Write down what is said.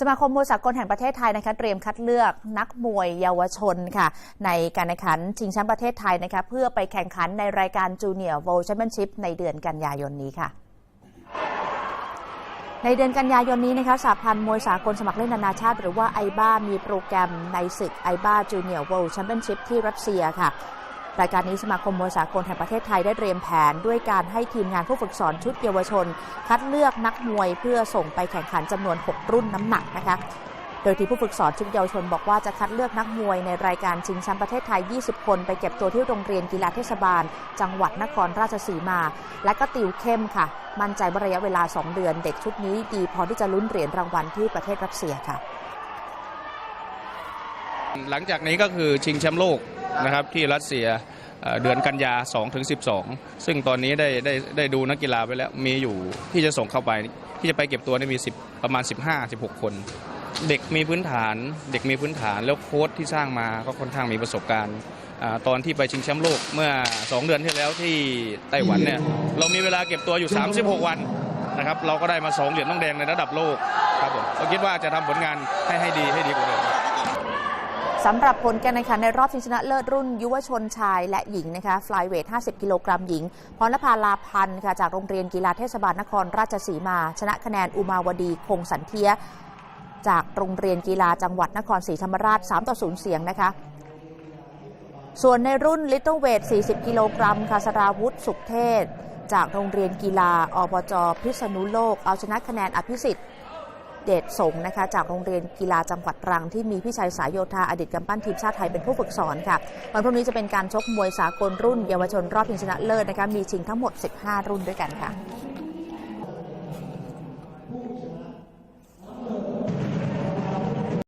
สมาคมมวยสากลแห่งประเทศไทยนะคะเตรียมคัดเลือกนักมวยเยาวชนค่ะ ในการแข่งขันชิงแชมป์ประเทศไทยนะคะเพื่อไปแข่งขันในรายการจูเนียร์ World Championship ในเดือนกันยายนนี้ค่ะ ในเดือนกันยายนนี้นะคะสหพันธ์มวยสากลสมัครเล่นนานาชาติ หรือว่าไอบ้ามีโปรแกรมในศึกไอบ้าจูเนียร์ World Championship ที่รัสเซียค่ะ รายการนี้สมาคมมวยสากลแห่งประเทศไทยได้เตรียมแผน ด้วยการให้ทีมงานผู้ฝึกสอนชุดเยาวชน คัดเลือกนักมวยเพื่อส่งไปแข่งขันจำนวน 6 รุ่นน้ำหนักนะคะโดยที่ผู้ฝึกสอนชุดเยาวชนบอกว่าจะคัดเลือกนักมวยในรายการชิงแชมป์ประเทศไทย 20 คน ไปเก็บตัวที่โรงเรียนกีฬาเทศบาล จังหวัดนครราชสีมา และก็ติวเข้มค่ะ มั่นใจว่าระยะเวลา 2 เดือน เด็กชุดนี้ดีพอที่จะลุ้นเหรียญรางวัลที่ประเทศรัสเซียค่ะ หลังจากนี้ก็คือชิงแชมป์โลก นะครับที่รัสเซียเดือนกันยา2ถึง12 ซึ่งตอนนี้ได้ได้ได้ดูนักกีฬาไปแล้วมีอยู่ที่จะส่งเข้าไปที่จะไปเก็บตัวนี่มี 10 ประมาณ 15-16 คน เด็กมีพื้นฐาน เด็กมีพื้นฐานแล้วโค้ชที่สร้างมาก็ค่อนข้างมีประสบการณ์ตอนที่ไปชิงแชมป์โลกเมื่อ 2 เดือนที่แล้วที่ไต้หวันเนี่ยเรามีเวลาเก็บตัวอยู่ 36 วันนะครับเราก็ได้มา 2 เหรียญทองแดงในระดับโลกครับผมก็คิดว่าจะทำผลงานให้ให้ดีให้ดีกว่าเดิม สำหรับผลการแข่งขันในรอบชิงชนะเลิศรุ่น ยุวชนชายและหญิงนะคะฟลายเวท 50 กิโลกรัมหญิง พรณภาลาพันธ์ค่ะจากโรงเรียนกีฬาเทศบาลนครราชสีมา ชนะคะแนนอุมาวดีคงสันเทีย จากโรงเรียนกีฬาจังหวัดนครศรีธรรมราช 3 ต่อ 0 เสียงนะคะ ส่วนในรุ่นลิตเติ้ลเวท 40 กิโลกรัมค่ะสราวุธสุขเทศ จากโรงเรียนกีฬาอบจพิษณุโลก เอาชนะคะแนนอภิสิทธิ์ เดชสงนะคะจากโรงเรียนกีฬาจังหวัดตรังที่มีพี่ชัยสายโยธาอดีตกำปั้นทีมชาติไทยเป็นผู้ฝึกสอนค่ะวันพรุ่งนี้จะเป็นการชกมวยสากลรุ่น เยาวชนรอบชิงชนะเลิศนะคะมีชิงทั้งหมด 15 รุ่นด้วยกันค่ะ